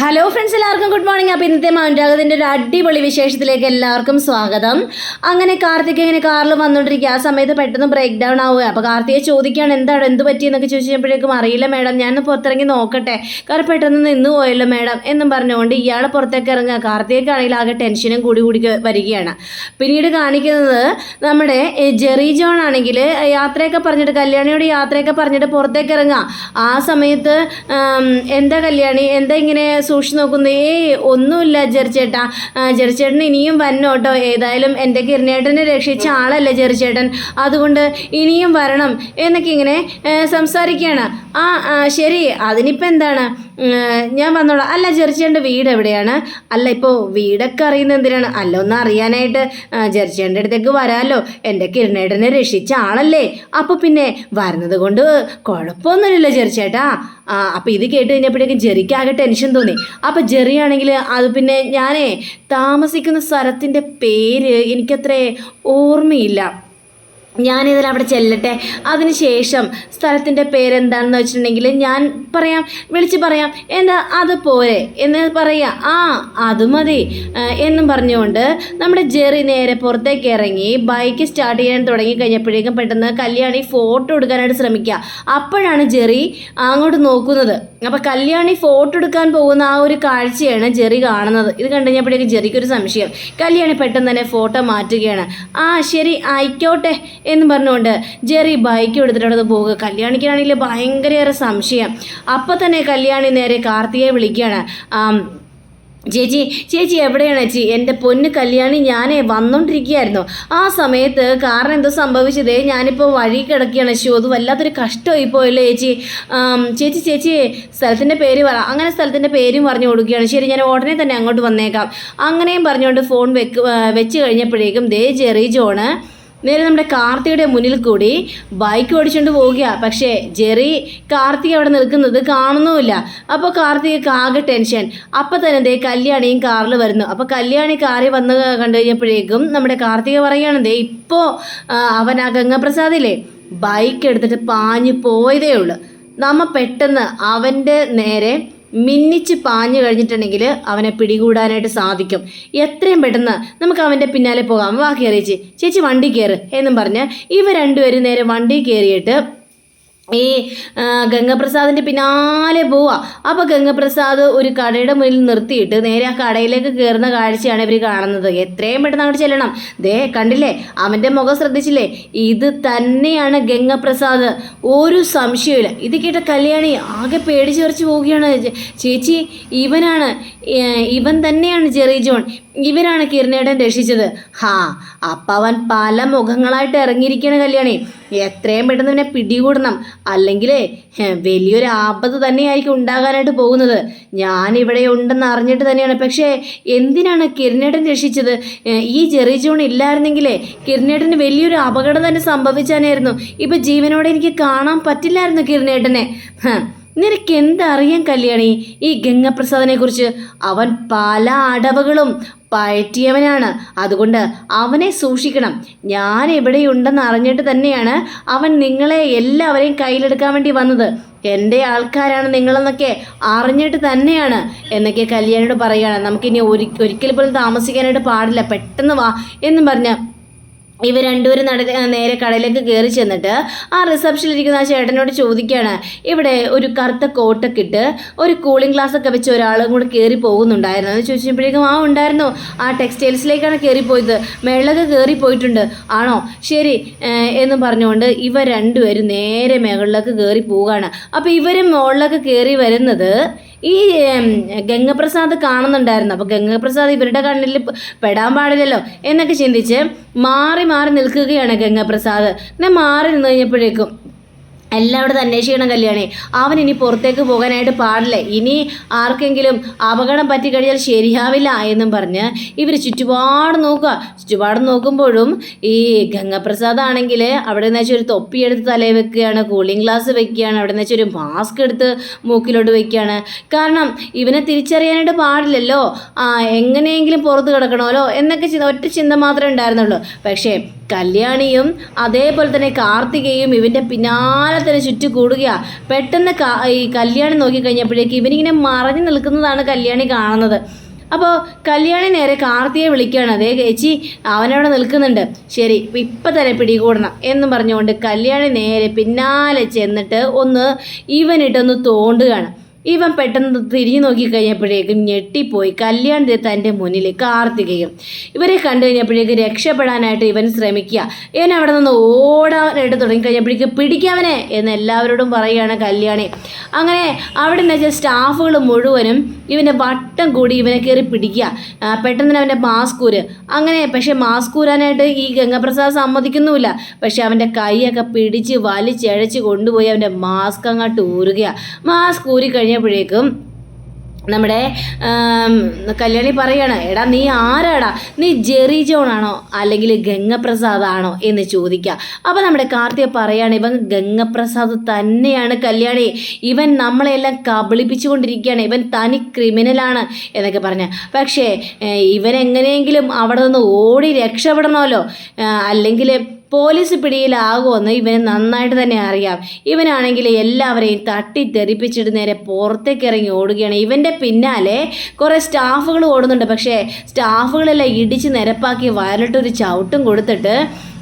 Hello friends എല്ലാവർക്കും good morning അപ്പോൾ ഇന്നത്തെ മൗൻരാഗത്തിന്റെ ഒരു അടിപൊളി വിശേഷത്തിലേക്ക് എല്ലാവർക്കും സ്വാഗതം. അങ്ങനെ കാർത്തിക് ഇങ്ങനെ കാറിൽ വന്നുകൊണ്ടിരിക്കുക ആ സമയത്ത് പെട്ടെന്ന് ബ്രേക്ക് ഡൗൺ ആവുക അപ്പോൾ കാർത്തികെ ചോദിക്കുകയാണ് എന്താണ്? എന്ത് പറ്റിയെന്നൊക്കെ ചോദിച്ചപ്പോഴേക്കും അറിയില്ല മേഡം ഞാൻ പുറത്തിറങ്ങി നോക്കട്ടെ. കാരണം പെട്ടെന്ന് നിന്ന് പോയല്ലോ മേഡം എന്നും പറഞ്ഞുകൊണ്ട് ഇയാൾ പുറത്തേക്ക് ഇറങ്ങുക. കാർത്തികക്കാണെങ്കിൽ ആകെ ടെൻഷനും കൂടി കൂടി വരികയാണ്. പിന്നീട് കാണിക്കുന്നത് നമ്മുടെ ജെറി ജോൺ ആണെങ്കിൽ യാത്രയൊക്കെ പറഞ്ഞിട്ട് കല്യാണിയോട് യാത്രയൊക്കെ പറഞ്ഞിട്ട് പുറത്തേക്ക് ഇറങ്ങുക. ആ സമയത്ത് എന്താ കല്യാണി? എന്താ ഇങ്ങനെ സൂക്ഷിച്ച് നോക്കുന്നത് ഏയ് ഒന്നുമില്ല ജെറിച്ചേട്ടാ. ജെറിച്ചേട്ടൻ ഇനിയും വരണം കേട്ടോ. ഏതായാലും എന്റെ കിരണേട്ടനെ രക്ഷിച്ച ആളല്ലേ ജെറിച്ചേട്ടൻ. അതുകൊണ്ട് ഇനിയും വരണം എന്നൊക്കെ ഇങ്ങനെ ഏ, സംസാരിക്കുകയാണ്. ആ ശരി. അതിനിപ്പോൾ എന്താണ്? ഞാൻ വന്നോളാം. അല്ല ജെറിച്ചേട്ടന്റെ വീട് എവിടെയാണ്? അല്ല ഇപ്പോൾ വീടൊക്കെ അറിയുന്നത് എന്തിനാണ്? അല്ല ഒന്ന് അറിയാനായിട്ട് ജെറിച്ചേട്ടന്റെ അടുത്തേക്ക് വരാമല്ലോ എന്റെ കിരണേട്ടനെ രക്ഷിച്ച ആളല്ലേ. അപ്പോൾ പിന്നെ വരുന്നത് കൊണ്ട് കുഴപ്പമൊന്നുമില്ലല്ലോ ആ അപ്പോൾ ഇത് കേട്ട് കഴിഞ്ഞപ്പോഴേക്കും ജെറിക്ക് ആകെ ടെൻഷൻ തോന്നി. അപ്പോൾ ജെറിയാണെങ്കിൽ അത് പിന്നെ ഞാനേ താമസിക്കുന്ന സ്ഥലത്തിന്റെ പേര് എനിക്കത്രേ ഓർമ്മയില്ല. ഞാനിതിൽ അവിടെ ചെല്ലട്ടെ. അതിനുശേഷം സ്ഥലത്തിന്റെ പേരെന്താണെന്ന് വെച്ചിട്ടുണ്ടെങ്കിൽ ഞാൻ പറയാം വിളിച്ച് പറയാം എന്താ അത് പോരെ എന്ന് പറയാം ആ അത് മതി. എന്നും പറഞ്ഞുകൊണ്ട് നമ്മുടെ ജെറി നേരെ പുറത്തേക്ക് ഇറങ്ങി ബൈക്ക് സ്റ്റാർട്ട് ചെയ്യാൻ തുടങ്ങി കഴിഞ്ഞപ്പോഴേക്കും പെട്ടെന്ന് കല്യാണി ഫോട്ടോ എടുക്കാനായിട്ട് ശ്രമിക്കുക അപ്പോഴാണ് ജെറി അങ്ങോട്ട് നോക്കുന്നത്. അപ്പോൾ കല്യാണി ഫോട്ടോ എടുക്കാൻ പോകുന്ന ആ ഒരു കാഴ്ചയാണ് ജെറി കാണുന്നത്. ഇത് കണ്ടു കഴിഞ്ഞപ്പോഴേക്കും ജെറിക്ക് ഒരു സംശയം. കല്യാണി പെട്ടെന്ന് തന്നെ ഫോട്ടോ മാറ്റുകയാണ്. ആ ശരി ആയിക്കോട്ടെ. എന്ന് പറഞ്ഞുകൊണ്ട് ജെറി ബൈക്ക് എടുത്തിട്ടത് പോവുക. കല്യാണിക്കാണെങ്കിൽ ഭയങ്കരയേറെ സംശയം. അപ്പം തന്നെ കല്യാണി നേരെ കാർത്തിയെ വിളിക്കുകയാണ്. ചേച്ചി ചേച്ചി എവിടെയാണ് ചേച്ചി? എന്റെ പൊന്ന് കല്യാണി ഞാനേ വന്നോണ്ടിരിക്കുകയായിരുന്നു. ആ സമയത്ത് കാരണം എന്തോ സംഭവിച്ചതേ? ഞാനിപ്പോൾ വഴി കിടക്കുകയാണ്. ചേച്ചി അത് വല്ലാത്തൊരു കഷ്ടമായി പോയല്ലോ ചേച്ചി? ചേച്ചി ചേച്ചി സ്ഥലത്തിന്റെ പേര് പറ. അങ്ങനെ സ്ഥലത്തിന്റെ പേരും പറഞ്ഞു കൊടുക്കുകയാണ്. ശരി ഞാൻ ഉടനെ തന്നെ അങ്ങോട്ട് വന്നേക്കാം. അങ്ങനെയും പറഞ്ഞുകൊണ്ട് ഫോൺ വെക്ക് വെച്ച് കഴിഞ്ഞപ്പോഴേക്കും ദേ ജെറി ജോണ് നേരെ നമ്മുടെ കാർത്തിയുടെ മുന്നിൽ കൂടി ബൈക്ക് ഓടിച്ചുകൊണ്ട് പോവുക പക്ഷേ ജെറി കാർത്തിക അവിടെ നിൽക്കുന്നത് കാണുന്നുമില്ല. അപ്പോൾ കാർത്തികക്ക് ആകെ ടെൻഷൻ അപ്പം തന്നെ ദേ കല്യാണിയും കാറിൽ വരുന്നു. അപ്പോൾ കല്യാണി കാറിൽ വന്ന് കണ്ടു കഴിഞ്ഞപ്പോഴേക്കും നമ്മുടെ കാർത്തിക പറയുകയാണ് ദേ ഇപ്പോൾ അവൻ ആ ഗംഗപ്രസാദില്ലേ? ബൈക്ക് എടുത്തിട്ട് പാഞ്ഞു പോയതേ ഉള്ളൂ. നമ്മ പെട്ടെന്ന് അവന്റെ നേരെ മിന്നിച്ച് പാഞ്ഞു കഴിഞ്ഞിട്ടുണ്ടെങ്കിൽ അവനെ പിടികൂടാനായിട്ട് സാധിക്കും. എത്രയും പെട്ടെന്ന് നമുക്ക് അവന്റെ പിന്നാലെ പോകാം. വാ അറിയിച്ച് ചേച്ചി. വണ്ടി കയറ് എന്നും പറഞ്ഞ് ഇവ രണ്ടുപേരും നേരെ വണ്ടി കയറിയിട്ട് ഈ ഗംഗപ്രസാദിന്റെ പിന്നാലെ പോവുക അപ്പോൾ ഗംഗപ്രസാദ് ഒരു കടയുടെ മുന്നിൽ നിർത്തിയിട്ട് നേരെ ആ കടയിലേക്ക് കയറുന്ന കാഴ്ചയാണ് ഇവർ കാണുന്നത്. എത്രയും പെട്ടെന്ന് അങ്ങോട്ട് ചെല്ലണം. ദേ കണ്ടില്ലേ? അവന്റെ മുഖം ശ്രദ്ധിച്ചില്ലേ? ഇത് തന്നെയാണ് ഗംഗപ്രസാദ്. ഒരു സംശയമില്ല ഇത് കേട്ട കല്യാണി ആകെ പേടിച്ച് പറിച്ച് പോവുകയാണ്. ചേച്ചി ഇവനാണ് ഇവൻ തന്നെയാണ് ജെറി ജോൺ. ഇവരാണ് കിരണേടൻ രക്ഷിച്ചത്. ഹാ അപ്പവൻ പല മുഖങ്ങളായിട്ട് ഇറങ്ങിയിരിക്കുകയാണ് കല്യാണി. എത്രയും പെട്ടെന്ന് ഇവനെ പിടികൂടണം. അല്ലെങ്കിലേ ഹെ, വലിയൊരു ആപത്ത് തന്നെയായിരിക്കും ഉണ്ടാകാനായിട്ട് പോകുന്നത്. ഞാൻ ഇവിടെ ഉണ്ടെന്ന് അറിഞ്ഞിട്ട് തന്നെയാണ്. പക്ഷേ എന്തിനാണ് കിരണേടൻ രക്ഷിച്ചത്? ഈ ജെറി ജോൺ ഇല്ലായിരുന്നെങ്കിലേ കിരണേട്ടന് വലിയൊരു അപകടം തന്നെ സംഭവിച്ചാനായിരുന്നു. ഇപ്പം ജീവനോടെ എനിക്ക് കാണാൻ പറ്റില്ലായിരുന്നു കിരണേട്ടനെ നിനക്ക് എന്തറിയാം കല്യാണി? ഈ ഗംഗപ്രസാദിനെ കുറിച്ച്. അവൻ പല അടവുകളും പയറ്റിയവനാണ്. അതുകൊണ്ട് അവനെ സൂക്ഷിക്കണം. ഞാൻ എവിടെയുണ്ടെന്ന് അറിഞ്ഞിട്ട് തന്നെയാണ് അവൻ നിങ്ങളെ എല്ലാവരെയും കയ്യിലെടുക്കാൻ വേണ്ടി വന്നത്. എന്റെ ആൾക്കാരാണ് നിങ്ങളെന്നൊക്കെ അറിഞ്ഞിട്ട് തന്നെയാണ്. എന്നൊക്കെ കല്യാണിയോട് പറയുകയാണ്. നമുക്കിനി ഒരി ഒരിക്കൽ പോലും താമസിക്കാനായിട്ട് പാടില്ല. പെട്ടെന്ന് വാ എന്നും പറഞ്ഞ് ഇവർ രണ്ടുപേരും നട നേരെ കടയിലേക്ക് കയറി ചെന്നിട്ട് ആ റിസപ്ഷനിൽ ഇരിക്കുന്ന ആ ചേട്ടനോട് ചോദിക്കുകയാണ്. ഇവിടെ ഒരു കറുത്ത കോട്ടൊക്കെ ഇട്ട് ഒരു കൂളിംഗ് ഗ്ലാസ് ഒക്കെ വെച്ച് ഒരാളും കൂടെ കയറി പോകുന്നുണ്ടായിരുന്നു. എന്ന് ചോദിച്ചപ്പോഴേക്കും ആ ഉണ്ടായിരുന്നു. ആ ടെക്സ്റ്റൈൽസിലേക്കാണ് കയറി പോയത് മേളിലൊക്കെ കയറി പോയിട്ടുണ്ട് ആണോ? ശരി എന്ന് പറഞ്ഞുകൊണ്ട് ഇവർ രണ്ടുപേരും നേരെ മുകളിലേക്ക് കയറി പോവുകയാണ്. അപ്പോൾ ഇവരും മുകളിലൊക്കെ കയറി വരുന്നത് ഈ ഗംഗപ്രസാദ് കാണുന്നുണ്ടായിരുന്നു. അപ്പോൾ ഗംഗപ്രസാദ് ഇവരുടെ കണ്ണിൽ പെടാൻ പാടില്ലല്ലോ എന്നൊക്കെ ചിന്തിച്ച് മാറി മാറി നിൽക്കുകയാണ് ഗംഗപ്രസാദ്. എന്നാൽ മാറി നിന്ന് കഴിഞ്ഞപ്പോഴേക്കും എല്ലായിടത്തും അന്വേഷിക്കണം കല്യാണി. അവൻ ഇനി പുറത്തേക്ക് പോകാനായിട്ട് പാടില്ല. ഇനി ആർക്കെങ്കിലും അപകടം പറ്റിക്കഴിഞ്ഞാൽ ശരിയാവില്ല എന്നും പറഞ്ഞ് ഇവർ ചുറ്റുപാട് നോക്കുക. ചുറ്റുപാട് നോക്കുമ്പോഴും ഈ ഗംഗപ്രസാദ് ആണെങ്കിൽ അവിടെ നിന്ന് വെച്ചാൽ ഒരു തൊപ്പിയെടുത്ത് തലയിൽ വെക്കുകയാണ് കൂളിംഗ് ഗ്ലാസ് വെക്കുകയാണ് അവിടെ നിന്ന് വെച്ചൊരു മാസ്ക് എടുത്ത് മൂക്കിലോട്ട് വെക്കുകയാണ്. കാരണം ഇവനെ തിരിച്ചറിയാനായിട്ട് പാടില്ലല്ലോ. ആ എങ്ങനെയെങ്കിലും പുറത്ത് കിടക്കണമല്ലോ എന്നൊക്കെ ഒറ്റ ചിന്ത മാത്രമേ ഉണ്ടായിരുന്നുള്ളൂ. പക്ഷേ കല്യാണിയും അതേപോലെ തന്നെ കാർത്തികയും ഇവന്റെ പിന്നാലെ തന്നെ ചുറ്റി കൂടുകയാണ് പെട്ടെന്ന് ഈ കല്യാണി നോക്കിക്കഴിഞ്ഞപ്പോഴേക്ക് ഇവനിങ്ങനെ മറഞ്ഞു നിൽക്കുന്നതാണ് കല്യാണി കാണുന്നത്. അപ്പോൾ കല്യാണി നേരെ കാർത്തിയെ വിളിക്കുകയാണ്. അതേ ചേച്ചി അവനവിടെ നിൽക്കുന്നുണ്ട്. ശരി ഇപ്പം തന്നെ പിടികൂടണം എന്ന് പറഞ്ഞുകൊണ്ട് കല്യാണി നേരെ പിന്നാലെ ചെന്നിട്ട് ഒന്ന് ഇവനിട്ടൊന്ന് തോണ്ടുകയാണ്. ഇവൻ പെട്ടെന്ന് തിരിഞ്ഞു നോക്കിക്കഴിഞ്ഞപ്പോഴേക്കും ഞെട്ടിപ്പോയി. കല്യാണത്തെ തന്റെ മുന്നിൽ കാർത്തികയും. ഇവരെ കണ്ടു കഴിഞ്ഞപ്പോഴേക്കും രക്ഷപ്പെടാനായിട്ട് ഇവൻ ശ്രമിക്കുക. ഇവൻ അവിടെ നിന്ന് ഓടാനായിട്ട് തുടങ്ങിക്കഴിഞ്ഞപ്പോഴേക്കും പിടിക്കാവനെ എന്ന് എല്ലാവരോടും പറയുകയാണ് കല്യാണി. അങ്ങനെ അവിടെ നിന്ന് വെച്ചാൽ സ്റ്റാഫുകൾ മുഴുവനും ഇവന്റെ വട്ടം കൂടി ഇവനെ കയറി പിടിക്കുക. പെട്ടെന്ന് തന്നെ അവന്റെ മാസ്കൂര് അങ്ങനെ പക്ഷേ മാസ്കൂരാനായിട്ട് ഈ ഗംഗപ്രസാദ് സമ്മതിക്കുന്നുമില്ല. പക്ഷേ അവന്റെ കൈയൊക്കെ പിടിച്ച് വലിച്ചഴച്ച് കൊണ്ടുപോയി അവന്റെ മാസ്ക് അങ്ങോട്ട് ഊരുകയാണ് മാസ്ക് ഊരി കഴിഞ്ഞപ്പോഴേക്കും നമ്മുടെ കല്യാണി പറയാണ് എടാ നീ ആരാടാ? നീ ജെറി ജോൺ ആണോ? അല്ലെങ്കിൽ ഗംഗപ്രസാദ് ആണോ? എന്ന് ചോദിക്കുക അപ്പോൾ നമ്മുടെ കാർത്തിക പറയാണ് ഇവൻ ഗംഗപ്രസാദ് തന്നെയാണ് കല്യാണി. ഇവൻ നമ്മളെല്ലാം കബളിപ്പിച്ചുകൊണ്ടിരിക്കുകയാണ്. ഇവൻ തനി ക്രിമിനലാണ് എന്നൊക്കെ പറഞ്ഞ. പക്ഷേ ഇവൻ എങ്ങനെയെങ്കിലും അവിടെ നിന്ന് ഓടി രക്ഷപ്പെടണമല്ലോ. അല്ലെങ്കിൽ പോലീസ് പിടിയിലാകുമെന്ന് ഇവന് നന്നായിട്ട് തന്നെ അറിയാം. ഇവനാണെങ്കിൽ എല്ലാവരെയും തട്ടിത്തെറിപ്പിച്ചിട്ട് നേരെ പുറത്തേക്ക് ഇറങ്ങി ഓടുകയാണ്. ഇവന്റെ പിന്നാലെ കുറേ സ്റ്റാഫുകൾ ഓടുന്നുണ്ട്. പക്ഷേ സ്റ്റാഫുകളെല്ലാം ഇടിച്ച് നിരപ്പാക്കി വയലിട്ടൊരു ചവിട്ടും കൊടുത്തിട്ട്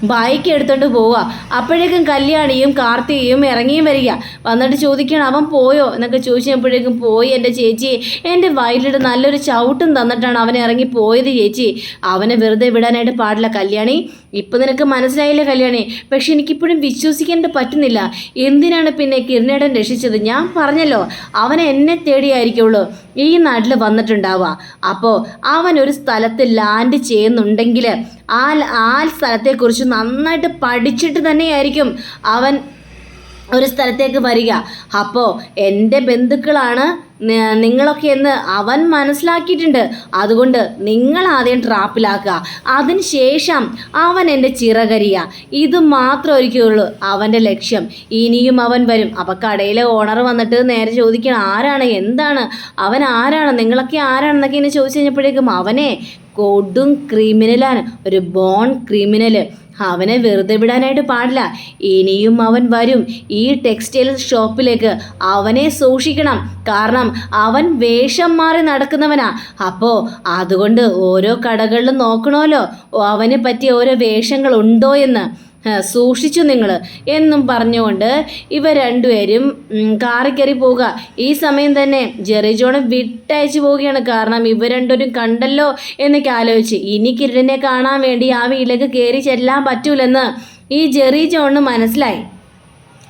ബൈക്ക് എടുത്തോണ്ട് പോവുക അപ്പോഴേക്കും കല്യാണിയും കാർത്തികയും ഇറങ്ങിയും വരിക. വന്നിട്ട് ചോദിക്കണം അവൻ പോയോ? എന്നൊക്കെ ചോദിച്ചപ്പോഴേക്കും പോയി എന്റെ ചേച്ചി. എന്റെ വയലിട്ട് നല്ലൊരു ചവിട്ടും തന്നിട്ടാണ് അവൻ ഇറങ്ങി പോയത് ചേച്ചി. അവനെ വെറുതെ വിടാനായിട്ട് പാടില്ല കല്യാണി. ഇപ്പം നിനക്ക് മനസ്സിലായില്ല കല്യാണി? പക്ഷെ എനിക്കിപ്പോഴും വിശ്വസിക്കാൻ പറ്റുന്നില്ല. എന്തിനാണ് പിന്നെ കിരണേടൻ രക്ഷിച്ചത്? ഞാൻ പറഞ്ഞല്ലോ അവനെ എന്നെ തേടിയായിരിക്കുള്ളൂ ഈ നാട്ടിൽ വന്നിട്ടുണ്ടാവുക അപ്പോൾ അവൻ ഒരു സ്ഥലത്ത് ലാൻഡ് ചെയ്യുന്നുണ്ടെങ്കിൽ ആ ആ സ്ഥലത്തെക്കുറിച്ച് നന്നായിട്ട് പഠിച്ചിട്ട് തന്നെയായിരിക്കും അവൻ ഒരു സ്ഥലത്തേക്ക് വരിക. അപ്പോൾ എന്റെ ബന്ധുക്കളാണ് നിങ്ങളൊക്കെ എന്ന് അവൻ മനസ്സിലാക്കിയിട്ടുണ്ട്. അതുകൊണ്ട് നിങ്ങൾ ആദ്യം ട്രാപ്പിലാക്കുക. അതിനുശേഷം അവൻ എന്റെ ചിറകരിയ. ഇത് മാത്രം മാത്രമായിരിക്കുള്ളൂ അവന്റെ ലക്ഷ്യം. ഇനിയും അവൻ വരും. അപ്പോൾ കടയിലെ ഓണർ വന്നിട്ട് നേരെ ചോദിക്കണം ആരാണ്? എന്താണ്? അവൻ ആരാണ്? നിങ്ങളൊക്കെ ആരാണെന്നൊക്കെ ഇനി ചോദിച്ചു കഴിഞ്ഞപ്പോഴേക്കും അവനെ കൊടും ക്രിമിനലാണ് ഒരു ബോൺ ക്രിമിനൽ അവനെ വെറുതെ വിടാനായിട്ട് പാടില്ല. ഇനിയും അവൻ വരും. ഈ ടെക്സ്റ്റൈൽ ഷോപ്പിലേക്ക് അവനെ സൂക്ഷിക്കണം. കാരണം അവൻ വേഷം മാറി നടക്കുന്നവനാ. അപ്പോൾ അതുകൊണ്ട് ഓരോ കടകളിലും നോക്കണമല്ലോ. അവന് പറ്റിയ ഓരോ വേഷങ്ങൾ ഉണ്ടോ എന്ന്. സൂക്ഷിച്ചു നിങ്ങൾ എന്നും പറഞ്ഞുകൊണ്ട് ഇവ രണ്ടുപേരും കാറി കയറി പോവുക. ഈ സമയം തന്നെ ജെറി ജോണും വിട്ടയച്ചു പോവുകയാണ്. കാരണം ഇവ രണ്ടുപേരും കണ്ടല്ലോ എന്നൊക്കെ ആലോചിച്ച്. ഇനി കിരണിനെ കാണാൻ വേണ്ടി ആ വീട്ടിലേക്ക് കയറി ചെല്ലാൻ പറ്റൂലെന്ന് ഈ ജെറി ജോണിന് മനസ്സിലായി.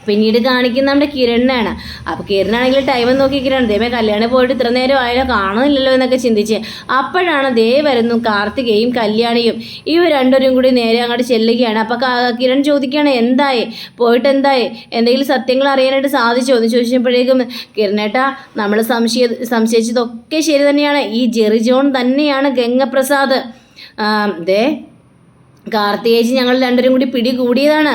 പിന്നീട് കാണിക്കുന്ന നമ്മുടെ കിരണിനാണ്. അപ്പോൾ കിരണാണെങ്കിൽ ടൈം നോക്കി കിരൺ ദേവേ കല്യാണം പോയിട്ട് ഇത്ര നേരം ആയാലോ? കാണുന്നില്ലല്ലോ എന്നൊക്കെ ചിന്തിച്ച്. അപ്പോഴാണ് ദേ വരുന്നു കാർത്തികയും കല്യാണിയും. ഇവർ രണ്ടുപേരും കൂടി നേരെ അങ്ങോട്ട് ചെല്ലുകയാണ്. അപ്പോൾ കിരൺ ചോദിക്കുകയാണ് എന്തായി? പോയിട്ട് എന്തായി എന്തെങ്കിലും സത്യങ്ങൾ അറിയാനായിട്ട് സാധിച്ചോ? എന്ന് ചോദിച്ചപ്പോഴേക്കും കിരണേട്ടാ നമ്മൾ സംശയ സംശയിച്ചതൊക്കെ ശരി തന്നെയാണ്. ഈ ജെറി ജോൺ തന്നെയാണ് ഗംഗപ്രസാദ്. ദേ കാർത്തികേച്ചി ഞങ്ങൾ രണ്ടുപേരും കൂടി പിടികൂടിയതാണ്.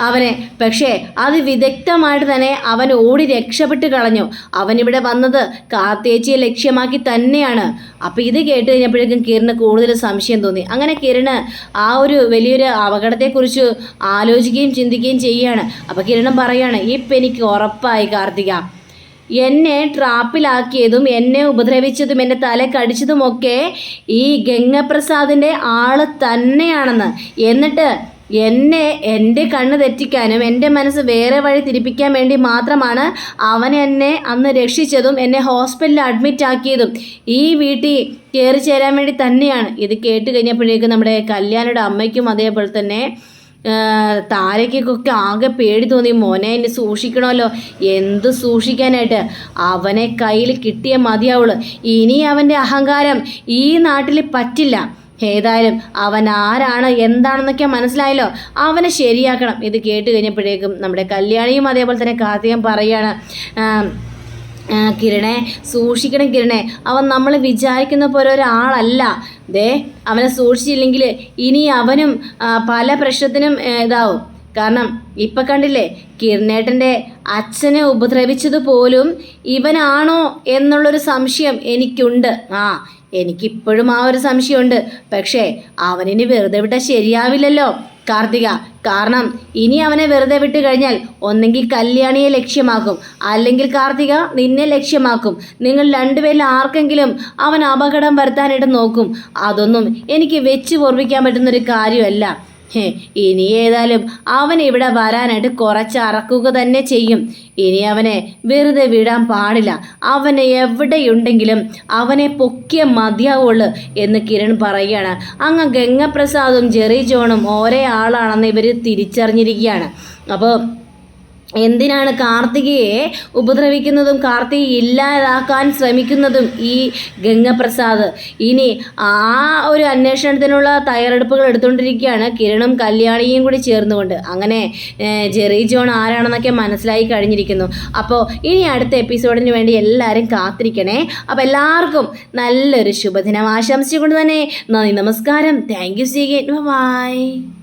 അവനെ പക്ഷേ അത് വിദഗ്ധമായിട്ട് തന്നെ അവൻ ഓടി രക്ഷപ്പെട്ട് കളഞ്ഞു. അവനിവിടെ വന്നത് കാത്തേച്ചിയെ ലക്ഷ്യമാക്കി തന്നെയാണ്. അപ്പോൾ ഇത് കേട്ട് കഴിഞ്ഞപ്പോഴേക്കും കിരണ് കൂടുതൽ സംശയം തോന്നി. അങ്ങനെ കിരണ് ആ ഒരു വലിയൊരു അപകടത്തെക്കുറിച്ച് ആലോചിക്കുകയും ചിന്തിക്കുകയും ചെയ്യുകയാണ്. അപ്പോൾ കിരണം പറയാണ് ഇപ്പം എനിക്ക് ഉറപ്പായി കാർത്തിക. എന്നെ ട്രാപ്പിലാക്കിയതും എന്നെ ഉപദ്രവിച്ചതും എന്റെ തല കടിച്ചതുമൊക്കെ ഈ ഗംഗപ്രസാദിന്റെ ആൾ തന്നെയാണെന്ന്. എന്നിട്ട് എന്നെ എന്റെ കണ്ണ് തെറ്റിക്കാനും എന്റെ മനസ്സ് വേറെ വഴി തിരിപ്പിക്കാൻ വേണ്ടി മാത്രമാണ് അവൻ എന്നെ അന്ന് രക്ഷിച്ചതും എന്നെ ഹോസ്പിറ്റലിൽ അഡ്മിറ്റ് ആക്കിയതും. ഈ വീട്ടിൽ കയറി ചേരാൻ വേണ്ടി തന്നെയാണ്. ഇത് കേട്ട് കഴിഞ്ഞപ്പോഴേക്കും നമ്മുടെ കല്യാണിയുടെ അമ്മയ്ക്കും അതേപോലെ തന്നെ താരയ്ക്കൊക്കെ ആകെ പേടി തോന്നി. മോനെ എന്നെ സൂക്ഷിക്കണമല്ലോ. എന്ത് സൂക്ഷിക്കാനായിട്ട്? അവനെ കയ്യിൽ കിട്ടിയ മതിയാവുള്ളൂ. ഇനി അവന്റെ അഹങ്കാരം ഈ നാട്ടിൽ പറ്റില്ല. ഏതായാലും അവൻ ആരാണ് എന്താണെന്നൊക്കെ മനസ്സിലായല്ലോ. അവനെ ശരിയാക്കണം. ഇത് കേട്ട് കഴിഞ്ഞപ്പോഴേക്കും നമ്മുടെ കല്യാണിയും അതേപോലെ തന്നെ കാർത്തികം ആ, കിരണേ സൂക്ഷിക്കണം കിരണേ. അവൻ നമ്മൾ വിചാരിക്കുന്ന പോലെ ഒരാളല്ല. ദേ അവനെ സൂക്ഷിച്ചില്ലെങ്കിൽ ഇനി അവനും പല പ്രശ്നത്തിനും ഇതാവും. കാരണം ഇപ്പം കണ്ടില്ലേ കിരണേട്ടന്റെ അച്ഛനെ ഉപദ്രവിച്ചത് പോലും ഇവനാണോ എന്നുള്ളൊരു സംശയം എനിക്കുണ്ട്. ആ എനിക്കിപ്പോഴും ആ ഒരു സംശയമുണ്ട്. പക്ഷേ അവനിനി വെറുതെ വിട്ടാൽ ശരിയാവില്ലല്ലോ. കാർത്തിക കാരണം ഇനി അവനെ വെറുതെ വിട്ട് കഴിഞ്ഞാൽ ഒന്നെങ്കിൽ കല്യാണിയെ ലക്ഷ്യമാക്കും. അല്ലെങ്കിൽ കാർത്തിക നിന്നെ ലക്ഷ്യമാക്കും. നിങ്ങൾ രണ്ടുപേരിൽ ആർക്കെങ്കിലും അവൻ അപകടം വരുത്താനായിട്ട് നോക്കും. അതൊന്നും എനിക്ക് വെച്ച് ഓർമ്മിക്കാൻ പറ്റുന്നൊരു കാര്യമല്ല. ഇനി ഏതായാലും അവൻ ഇവിടെ വരാനായിട്ട് കുറച്ച് അറക്കുക തന്നെ ചെയ്യും. ഇനി അവനെ വെറുതെ വിടാൻ പാടില്ല. അവനെ എവിടെയുണ്ടെങ്കിലും അവനെ പൊക്കിയ മതിയാവുള്ളൂ എന്ന് കിരൺ പറയുകയാണ്. അങ്ങ് ഗംഗപ്രസാദും ജെറി ജോണും ഒരേ ആളാണെന്ന് ഇവർ തിരിച്ചറിഞ്ഞിരിക്കുകയാണ്. അപ്പോൾ എന്തിനാണ് കാർത്തികയെ ഉപദ്രവിക്കുന്നതും കാർത്തിക ഇല്ലാതാക്കാൻ ശ്രമിക്കുന്നതും ഈ ഗംഗപ്രസാദ്? ഇനി ആ ഒരു അന്വേഷണത്തിനുള്ള തയ്യാറെടുപ്പുകൾ എടുത്തുകൊണ്ടിരിക്കുകയാണ് കിരണും കല്യാണിയും കൂടി ചേർന്നുകൊണ്ട്. അങ്ങനെ ജെറി ജോൺ ആരാണെന്നൊക്കെ മനസ്സിലായി കഴിഞ്ഞിരിക്കുന്നു. അപ്പോൾ ഇനി അടുത്ത എപ്പിസോഡിന് വേണ്ടി എല്ലാവരും കാത്തിരിക്കണേ. അപ്പോൾ എല്ലാവർക്കും നല്ലൊരു ശുഭദിനം ആശംസിച്ചുകൊണ്ട് തന്നെ നന്ദി നമസ്കാരം. താങ്ക് യു സി ഗേറ്റ് ബൈ.